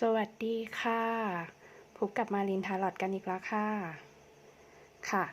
สวัสดีค่ะ พบกับมารินทาร์ลอตกันอีกแล้วค่ะ ค่ะ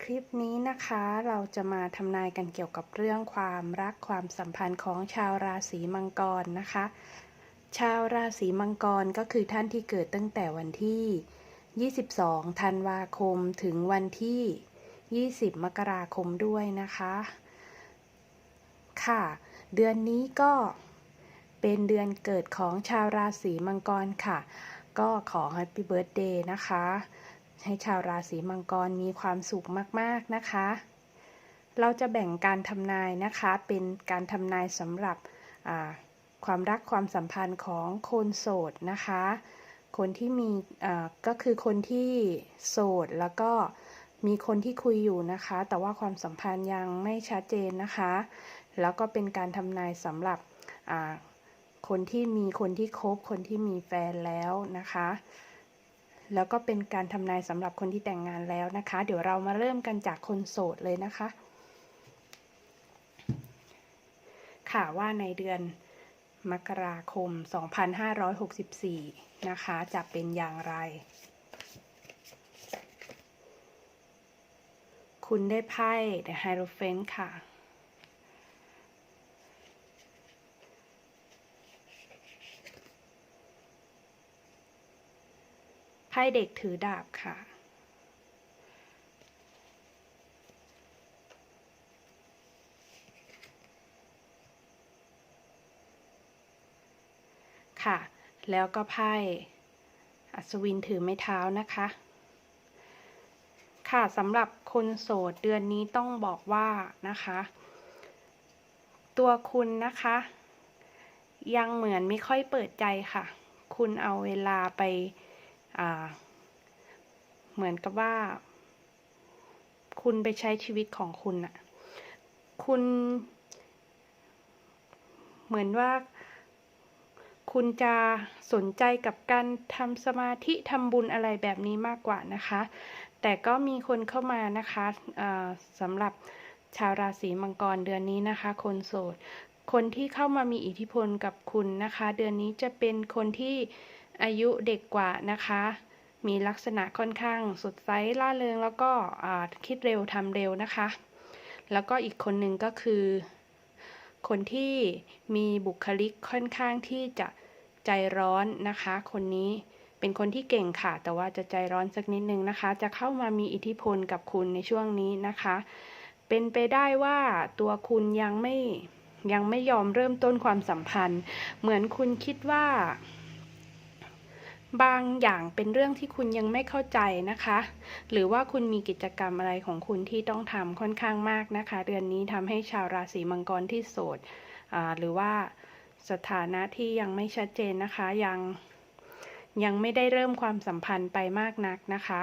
คลิปนี้นะคะเราจะมาทำนายกันเกี่ยวกับเรื่องความรักความสัมพันธ์ของชาวราศีมังกรนะคะ ชาวราศีมังกรก็คือท่านที่เกิดตั้งแต่วันที่ 22 ธันวาคมถึงวันที่ 20 มกราคมด้วยนะคะ ค่ะ เดือนนี้ก็ เป็นเดือนเกิดของชาวราศีมังกรค่ะ ก็ขอ Happy Birthday นะคะ ให้ชาวราศีมังกรมีความสุขมากๆนะคะ เราจะแบ่งการทำนายนะคะ เป็นการทำนายสำหรับความรักความสัมพันธ์ของคนโสดนะคะ คนที่มีก็คือคนที่โสดแล้วก็มีคนที่คุยอยู่นะคะ แต่ว่าความสัมพันธ์ยังไม่ชัดเจนนะคะ แล้วก็เป็นการทำนายสำหรับ คนที่มีคนที่คบคนที่มีแฟนแล้วนะคะ แล้วก็เป็นการทำนายสำหรับคนที่แต่งงานแล้วนะคะ เดี๋ยวเรามาเริ่มกันจากคนโสดเลยนะคะ ค่ะว่าในเดือนมกราคม 2564 นะคะ จะเป็นอย่างไร คุณได้ไพ่ The Hierophant ค่ะ ไพ่เด็กถือดาบค่ะ ค่ะ แล้วก็ไพ่อัศวินถือไม้เท้านะคะ ค่ะสำหรับคนโสดเดือนนี้ต้องบอกว่านะคะ ตัวคุณนะคะ ยังเหมือนไม่ค่อยเปิดใจค่ะ คุณเอาเวลาไป เหมือนกับว่า คุณไปใช้ชีวิตของคุณอะคุณ เหมือนว่า คุณจะสนใจกับการทำสมาธิทำบุญอะไรแบบนี้มากกว่านะคะ แต่ก็มีคนเข้ามานะคะะสำหรับชาวราศีมังกรเดือนนี้นะคะ คนโสด คนที่เข้ามามีอิทธิพลกับคุณนะคะ เดือนนี้จะเป็นคนที่ อายุเด็กกว่านะคะ มีลักษณะค่อนข้างสดใสล่าเริงแล้วก็คิดเร็วทำเร็วนะคะ แล้วก็อีกคนหนึ่งก็คือ คนที่มีบุคลิกค่อนข้างที่จะใจร้อนนะคะ คนนี้เป็นคนที่เก่งค่ะ แต่ว่าจะใจร้อนสักนิดนึงนะคะ จะเข้ามามีอิทธิพลกับคุณในช่วงนี้นะคะ เป็นไปได้ว่าตัวคุณยังไม่ยังไม่ยอมเริ่มต้นความสัมพันธ์ เหมือนคุณคิดว่า บางอย่างเป็นเรื่องที่คุณยังไม่เข้าใจนะคะ หรือว่าคุณมีกิจกรรมอะไรของคุณที่ต้องทำค่อนข้างมากนะคะ เดือนนี้ทำให้ชาวราศีมังกรที่โสดหรือว่าสถานะที่ยังไม่ชัดเจนนะคะ ยังยังไม่ได้เริ่มความสัมพันธ์ไปมากนักนะคะ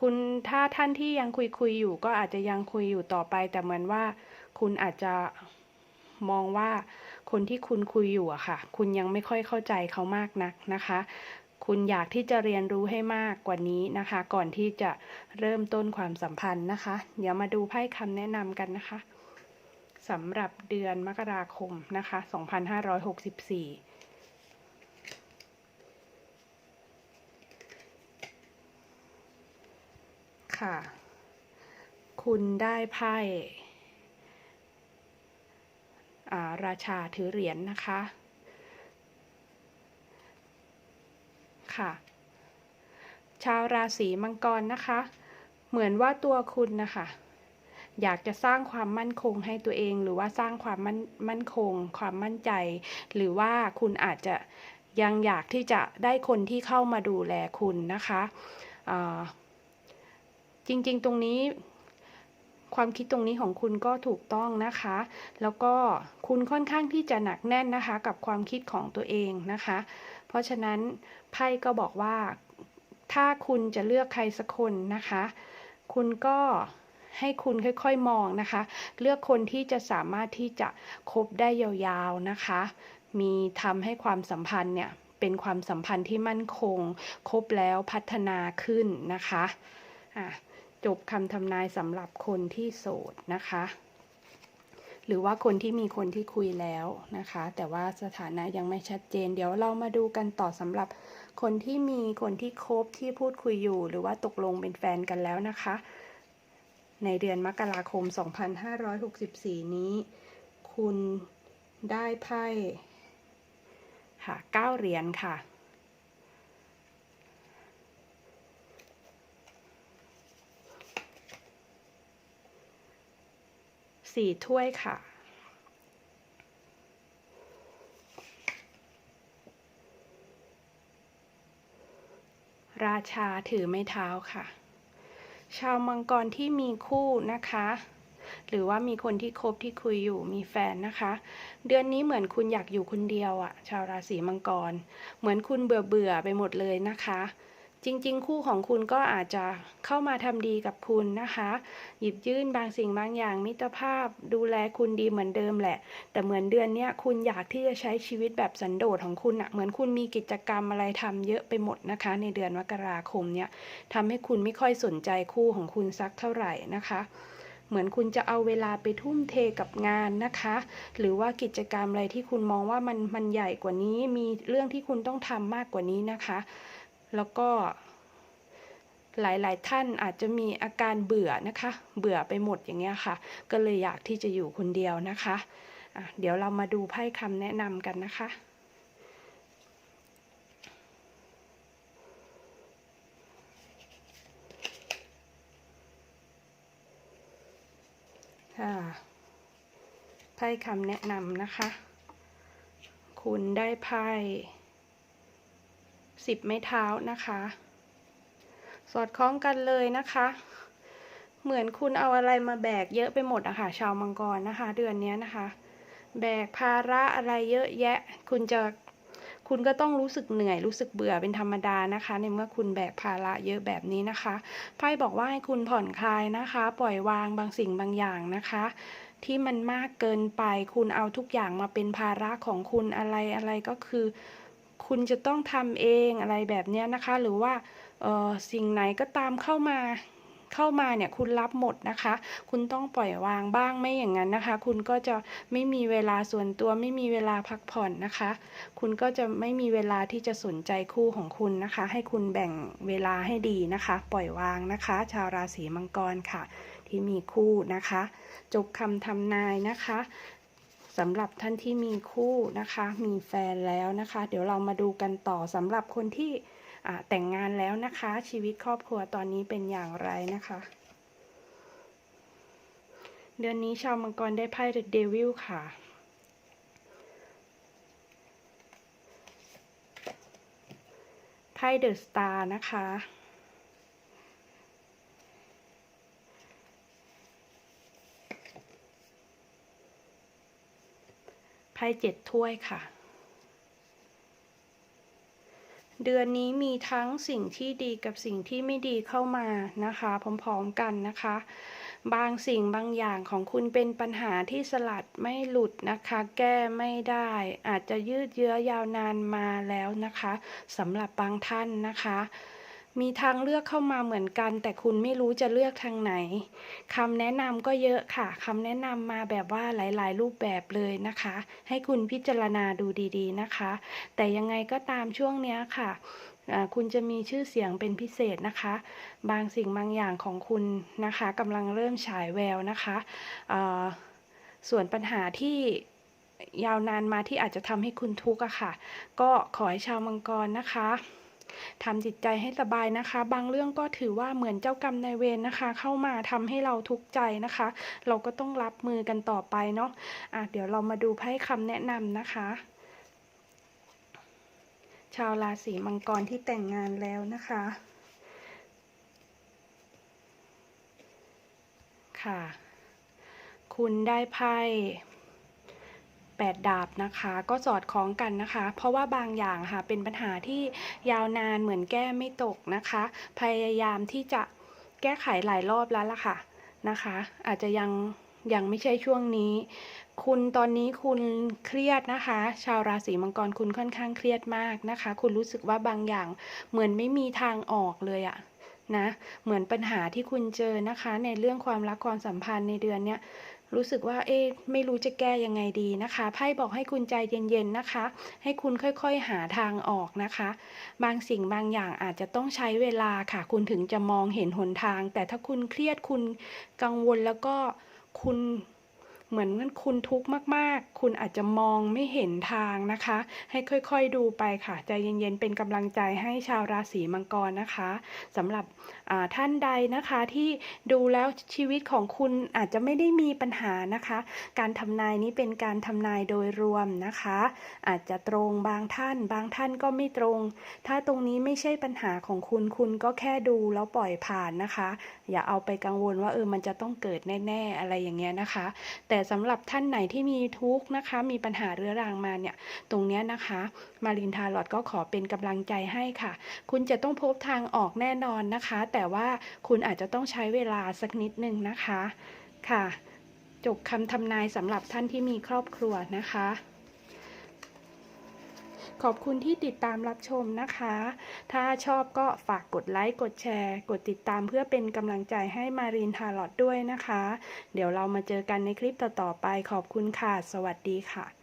คุณถ้าท่านที่ยังคุยคุยอยู่ก็อาจจะยังคุยอยู่ต่อไป แต่เหมือนว่าคุณอาจจะมองว่าคนที่คุณคุยอยู่อะค่ะ คุณยังไม่ค่อยเข้าใจเขามากนักนะคะ คุณอยากที่จะเรียนรู้ให้มากกว่านี้นะคะ ก่อนที่จะเริ่มต้นความสัมพันธ์นะคะ เดี๋ยวมาดูไพ่คำแนะนำกันนะคะสำหรับเดือนมกราคมนะคะ 2564ค่ะ คุณได้ไพ่ราชาถือเหรียญนนะคะ ค่ะ ชาวราศีมังกรนะคะ เหมือนว่าตัวคุณนะคะ อยากจะสร้างความมั่นคงให้ตัวเอง หรือว่าสร้างความมั่นมั่นคง ความมั่นใจ หรือว่าคุณอาจจะยังอยากที่จะได้คนที่เข้ามาดูแลคุณนะคะจริงๆตรงนี้ความคิดตรงนี้ของคุณก็ถูกต้องนะคะ แล้วก็คุณค่อนข้างที่จะหนักแน่นนะคะ กับความคิดของตัวเองนะคะ เพราะฉะนั้นไพ่ก็บอกว่าถ้าคุณจะเลือกใครสักคนนะคะ คุณก็ให้คุณค่อยๆมองนะคะ เลือกคนที่จะสามารถที่จะคบได้ยาวๆนะคะ มีทำให้ความสัมพันธ์เนี่ยเป็นความสัมพันธ์ที่มั่นคง คบแล้วพัฒนาขึ้นนะคะะจบคำทำนายสำหรับคนที่โสดนะคะ หรือว่าคนที่มีคนที่คุยแล้วนะคะ แต่ว่าสถานะยังไม่ชัดเจน เดี๋ยวเรามาดูกันต่อสำหรับคนที่มีคนที่คบที่พูดคุยอยู่ หรือว่าตกลงเป็นแฟนกันแล้วนะคะ ในเดือนมกราคม 2564 นี้ คุณได้ไพ่ค่ะเก้าเหรียญค่ะ สี่ถ้วยค่ะ ราชาถือไม้เท้าค่ะ ชาวมังกรที่มีคู่นะคะ หรือว่ามีคนที่คบที่คุยอยู่มีแฟนนะคะ เดือนนี้เหมือนคุณอยากอยู่คนเดียวอะชาวราศีมังกร เหมือนคุณเบื่อเบื่อไปหมดเลยนะคะ จริง ๆ คู่ของคุณก็อาจจะเข้ามาทำดีกับคุณนะคะ หยิบยื่นบางสิ่งบางอย่างมิตรภาพดูแลคุณดีเหมือนเดิมแหละ แต่เหมือนเดือนนี้คุณอยากที่จะใช้ชีวิตแบบสันโดษของคุณอะเหมือนคุณมีกิจกรรมอะไรทำเยอะไปหมดนะคะ ในเดือนมกราคมเนี่ยทำให้คุณไม่ค่อยสนใจคู่ของคุณสักเท่าไหร่นะคะเหมือนคุณจะเอาเวลาไปทุ่มเทกับงานนะคะ หรือว่ากิจกรรมอะไรที่คุณมองว่ามันมันใหญ่กว่านี้ มีเรื่องที่คุณต้องทำมากกว่านี้นะคะ แล้วก็หลายๆ ท่านอาจจะมีอาการเบื่อนะคะ เบื่อไปหมดอย่างเงี้ยค่ะ ก็เลยอยากที่จะอยู่คนเดียวนะคะอะเดี๋ยวเรามาดูไพ่คำแนะนำกันนะคะค่ะไพ่คำแนะนำนะคะ คุณได้ไพ่ สิบไม้เท้านะคะ สอดคล้องกันเลยนะคะ เหมือนคุณเอาอะไรมาแบกเยอะไปหมดอะค่ะ ชาวมังกรนะคะ เดือนนี้นะคะ แบกภาระอะไรเยอะแยะ คุณจะคุณก็ต้องรู้สึกเหนื่อยรู้สึกเบื่อเป็นธรรมดานะคะ ในเมื่อคุณแบกภาระเยอะแบบนี้นะคะไพ่บอกว่าให้คุณผ่อนคลายนะคะ ปล่อยวางบางสิ่งบางอย่างนะคะ ที่มันมากเกินไป คุณเอาทุกอย่างมาเป็นภาระของคุณอะไรอะไรก็คือ คุณจะต้องทำเองอะไรแบบนี้นะคะ หรือว่าสิ่งไหนก็ตามเข้ามาเข้ามาเนี่ยคุณรับหมดนะคะ คุณต้องปล่อยวางบ้างไม่อย่างนั้นนะคะ คุณก็จะไม่มีเวลาส่วนตัวไม่มีเวลาพักผ่อนนะคะ คุณก็จะไม่มีเวลาที่จะสนใจคู่ของคุณนะคะ ให้คุณแบ่งเวลาให้ดีนะคะ ปล่อยวางนะคะ ชาวราศีมังกรค่ะ ที่มีคู่นะคะ จบคำทำนายนะคะ สำหรับท่านที่มีคู่นะคะ มีแฟนแล้วนะคะ เดี๋ยวเรามาดูกันต่อสำหรับคนที่แต่งงานแล้วนะคะ ชีวิตครอบครัวตอนนี้เป็นอย่างไรนะคะ เดือนนี้ชาวมังกรได้ไพ่ The Devil ค่ะไพ่ The Star นะคะ ไพ่เจ็ดถ้วยค่ะ เดือนนี้มีทั้งสิ่งที่ดีกับสิ่งที่ไม่ดีเข้ามานะคะ พร้อมๆกันนะคะ บางสิ่งบางอย่างของคุณเป็นปัญหาที่สลัดไม่หลุดนะคะ แก้ไม่ได้ อาจจะยืดเยื้อยาวนานมาแล้วนะคะสำหรับบางท่านนะคะ มีทางเลือกเข้ามาเหมือนกัน แต่คุณไม่รู้จะเลือกทางไหนคำแนะนำก็เยอะค่ะคำแนะนำมาแบบว่าหลาย ๆ รูปแบบเลยนะคะ ให้คุณพิจารณาดูดีๆนะคะ แต่ยังไงก็ตามช่วงเนี้ยค่ะคุณจะมีชื่อเสียงเป็นพิเศษนะคะ บางสิ่งบางอย่างของคุณนะคะกำลังเริ่มฉายแววนะคะส่วนปัญหาที่ยาวนานมาที่อาจจะทำให้คุณทุกข์อะค่ะ ก็ขอให้ชาวมังกรนะคะ ทำจิตใจให้สบายนะคะ บางเรื่องก็ถือว่าเหมือนเจ้ากรรมนายเวรนะคะ เข้ามาทำให้เราทุกข์ใจนะคะ เราก็ต้องรับมือกันต่อไปเนาะอะเดี๋ยวเรามาดูไพ่คำแนะนำนะคะ ชาวราศีมังกรที่แต่งงานแล้วนะคะ ค่ะ คุณได้ไพ่ แปดดาบนะคะ ก็สอดคล้องกันนะคะ เพราะว่าบางอย่างค่ะเป็นปัญหาที่ยาวนานเหมือนแก้ไม่ตกนะคะ พยายามที่จะแก้ไขหลายรอบแล้วล่ะค่ะนะคะ อาจจะยังยังไม่ใช่ช่วงนี้ คุณตอนนี้คุณเครียดนะคะ ชาวราศีมังกรคุณค่อนข้างเครียดมากนะคะ คุณรู้สึกว่าบางอย่างเหมือนไม่มีทางออกเลยอะนะ เหมือนปัญหาที่คุณเจอนะคะ ในเรื่องความรักความสัมพันธ์ในเดือนเนี้ย รู้สึกว่าเอ๊ะไม่รู้จะแก้ยังไงดีนะคะไพ่บอกให้คุณใจเย็นๆนะคะ ให้คุณค่อยๆหาทางออกนะคะ บางสิ่งบางอย่างอาจจะต้องใช้เวลาค่ะ คุณถึงจะมองเห็นหนทาง แต่ถ้าคุณเครียดคุณกังวลแล้วก็คุณ เหมือนคุณทุกข์มากๆ คุณอาจจะมองไม่เห็นทางนะคะ ให้ค่อยๆดูไปค่ะ ใจเย็นๆ เป็นกำลังใจให้ชาวราศีมังกรนะคะสำหรับท่านใดนะคะที่ดูแล้วชีวิตของคุณอาจจะไม่ได้มีปัญหานะคะ การทำนายนี้เป็นการทำนายโดยรวมนะคะ อาจจะตรงบางท่าน บางท่านก็ไม่ตรง ถ้าตรงนี้ไม่ใช่ปัญหาของคุณคุณก็แค่ดูแล้วปล่อยผ่านนะคะ อย่าเอาไปกังวลว่าเออมันจะต้องเกิดแน่ ๆ อะไรอย่างเงี้ยนะคะ แต่สำหรับท่านไหนที่มีทุกข์นะคะ มีปัญหาเรื้อรังมาเนี่ย ตรงเนี้ยนะคะ มารินทาร์ลอดก็ขอเป็นกำลังใจให้ค่ะ คุณจะต้องพบทางออกแน่นอนนะคะ แต่ว่าคุณอาจจะต้องใช้เวลาสักนิดนึงนะคะ ค่ะ จบคำทำนายสำหรับท่านที่มีครอบครัวนะคะ ขอบคุณที่ติดตามรับชมนะคะ ถ้าชอบก็ฝากกดไลค์ กดแชร์ กดติดตามเพื่อเป็นกำลังใจให้มารีนทาร์ลอตด้วยนะคะ เดี๋ยวเรามาเจอกันในคลิปต่อๆไป ขอบคุณค่ะ สวัสดีค่ะ